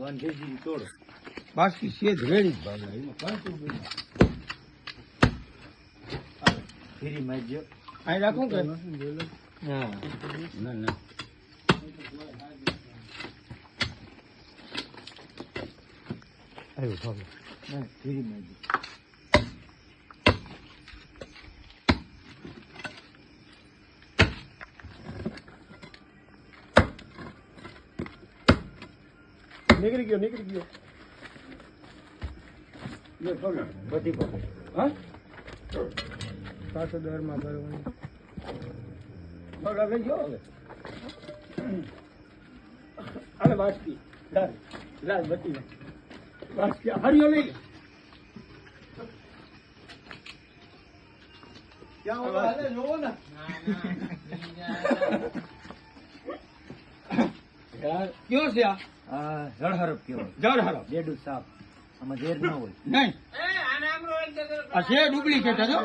વાંધેજી તોડો. બાકી છે જ રેડી જ ભાવના એમાં કાંઈ બી. ફેરી મારજો અહીં રાખું કે? હા. ના ના. આવ્યો ભાવ ફેરી મારજો નીકળી ગયો નીકળી ગયો. બધી પકડ. હા? પાછો દરમાં ભરવાની. પકડ ગયો હવે. અરે વાસકી. લાલ લાલ બત્તી વાસકી હરિયો લઈ ક્યાં હાલે જોવો ને. યાર કયો છે આ? જળહરપ કયો જળ હારો બેડું સાપ. આમાં ઝેર ન હોય. નહીં. આ છે ડુપ્લિકેટ હતો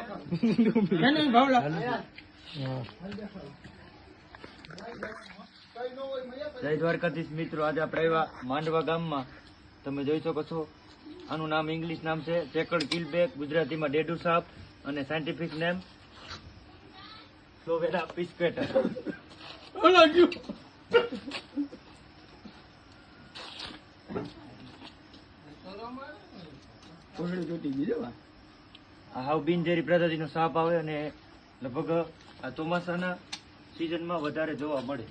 એને ભાવલા જય દ્વારકાધીશ મિત્રો આજે આપણે આવ્યા માંડવા ગામમાં. તમે જોઈ શકો છો આનું નામ ઇંગ્લિશ નામ છે ચેકડ કિલબેક ગુજરાતીમાં ડેડુ સાપ અને સાયન્ટિફિક નેમ સ્લોવેરા પિસ્કેટર ઓલો જોતી બીજો હાવ બિનઝેરી પ્રજાતિનો સાપ આવે અને લગભગ આ ચોમાસાના સિઝનમાં વધારે જોવા મળે.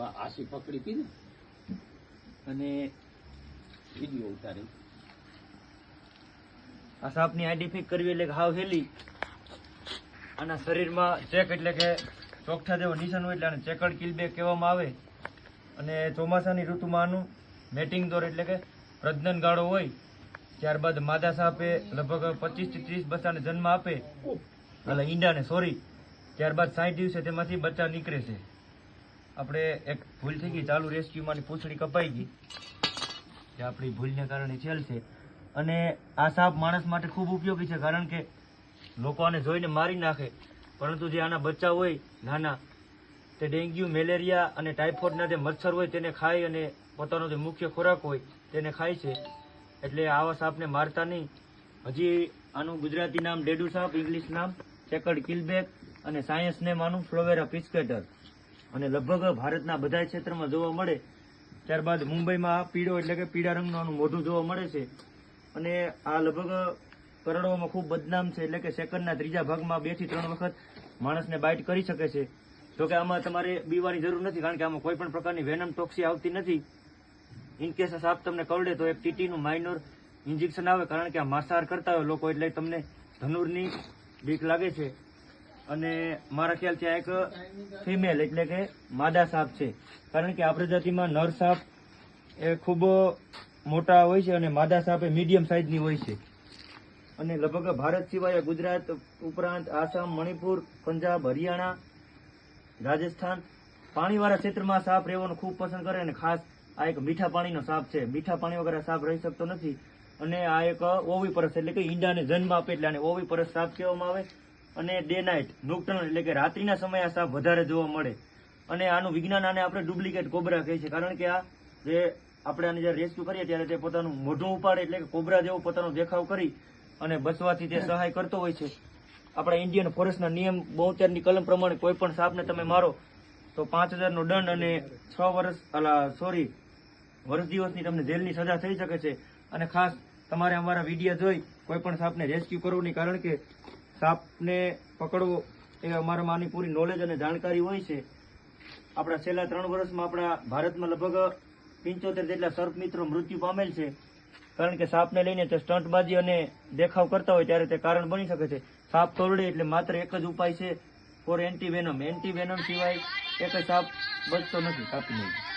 આસી પકડી કીધી અને વીડિયો ઉતારી આ સાપની આઈડેન્ટિફાઈ કરવી એટલે કે હેલી. આના શરીરમાં ચેક એટલે કે ચોકઠા જેવો નિશાન હોય એટલે આને ચેકડ કિલબેક કહેવામાં આવે. અને ચોમાસાની ઋતુમાં આનું મેટિંગ દોર એટલે કે પ્રજનન ગાળો હોય, ત્યારબાદ માદા સાપે લગભગ પચીસથી ત્રીસ બચ્ચાને જન્મ આપે. એટલે ઈંડાને સોરી ત્યારબાદ સાઠ દિવસે તેમાંથી બચ્ચા નીકળે છે. આપણે એક ભૂલ થઈ ગઈ, ચાલુ રેસ્ક્યુમાંની પૂંછડી કપાઈ ગઈ. જે આપણી ભૂલને કારણે છેલ છે. અને આ સાપ માણસ માટે ખૂબ ઉપયોગી છે, કારણ કે લોકો આને જોઈને મારી નાખે. પરંતુ જે આના બચ્ચા હોય, નાના તે ડેન્ગ્યુ, મેલેરિયા અને ટાઇફોઇડના જે મચ્છર હોય તેને ખાય અને પોતાનો જે મુખ્ય ખોરાક હોય તેને ખાય છે. એટલે આવા સાપને મારતા નહીં. હજી આનું ગુજરાતી નામ ડેડુ સાપ, ઇંગ્લિશ નામ ચેકડ કિલબેક અને સાયન્સ નેમ આનું ફ્લોવેરા પિસ્કેટર અને લગભગ ભારતના બધા ક્ષેત્રમાં જોવા મળે ત્યારબાદ મુંબઈમાં પીળો એટલે કે પીળા રંગનું આનું મોઢું જોવા મળે છે. અને આ લગભગ કરોડોમાં ખૂબ બદનામ છે એટલે કે સેકન્ડના ત્રીજા ભાગમાં બેથી ત્રણ વખત માણસને બાઇટ કરી શકે છે. જો કે આમાં તમારે બીવાની જરૂર નથી, કારણ કે આમાં કોઈ પણ પ્રકારની વેનમ ટોક્સી આવતી નથી. ઇન કેસ સાપ તમને કરડે તો એક ટીટીનું માઇનોર ઇન્જેક્શન આવે, કારણ કે આ માંસાહાર કરતા હોય લોકો એટલે તમને ધનુરની બીક લાગે છે. અને મારા ખ્યાલથી આ એક ફિમેલ એટલે કે માદા સાપ છે. કારણ કે આ પ્રજાતિમાં નર સાપ એ ખૂબ મોટા હોય છે અને માદા સાપ એ મીડિયમ સાઇઝની હોય છે. અને લગભગ ભારત સિવાય ગુજરાત ઉપરાંત આસામ, મણિપુર, પંજાબ, હરિયાણા રાજસ્થાન પાણીવાળા ક્ષેત્રમાં સાપ રહેવાનું ખૂબ પસંદ કરે અને ખાસ આ એક મીઠા પાણીનો સાપ છે. મીઠા પાણી વગર સાપ રહી શકતો નથી અને આ એક ઓવી પરસ એટલે કે ઈંડાને જન્મ આપે એટલે આને ઓવી પરસ સાપ કહેવામાં આવે અને ડે નાઇટ નુકટર્ન એટલે કે રાત્રિના સમયે આ સાપ વધારે જોવા મળે. અને આનું વિજ્ઞાન આને આપણે ડુપ્લિકેટ કોબરા કહીએ છીએ કારણ કે આ જે આપણે આને જ્યારે રેસ્ક્યુ કરીએ ત્યારે તે પોતાનું મોઢું ઉપાડે એટલે કે કોબરા જેવો પોતાનો દેખાવ કરી અને બચવાથી તે સહાય કરતો હોય છે. આપણા ઇન્ડિયન ફોરેસ્ટના નિયમ બોતેરની કલમ પ્રમાણે કોઈ પણ સાપને તમે મારો, તો પાંચ હજારનો દંડ અને છ વર્ષ સોરી વર્ષ દિવસની તમને જેલની સજા થઈ શકે છે. અને ખાસ તમારે અમારા વીડિયો જોઈ, કોઈ પણ સાપને રેસ્ક્યુ કરવું નહીં, કારણ કે સાપને પકડવો એ અમારામાં આની પૂરી નોલેજ અને જાણકારી હોય છે. આપણા છેલ્લા ત્રણ વર્ષમાં આપણા ભારતમાં લગભગ પંચોતેર જેટલા સર્પ મિત્રો મૃત્યુ પામેલ છે. કારણ કે સાપને લઈને તે સ્ટંટબાજી અને દેખાવ કરતા હોય ત્યારે તે કારણ બની શકે છે. સાપ કરડે એટલે માત્ર એક જ ઉપાય છે. ફોર એન્ટીવેનમ એન્ટીવેનમ સિવાય એક સાપ બચતો નથી સાપની.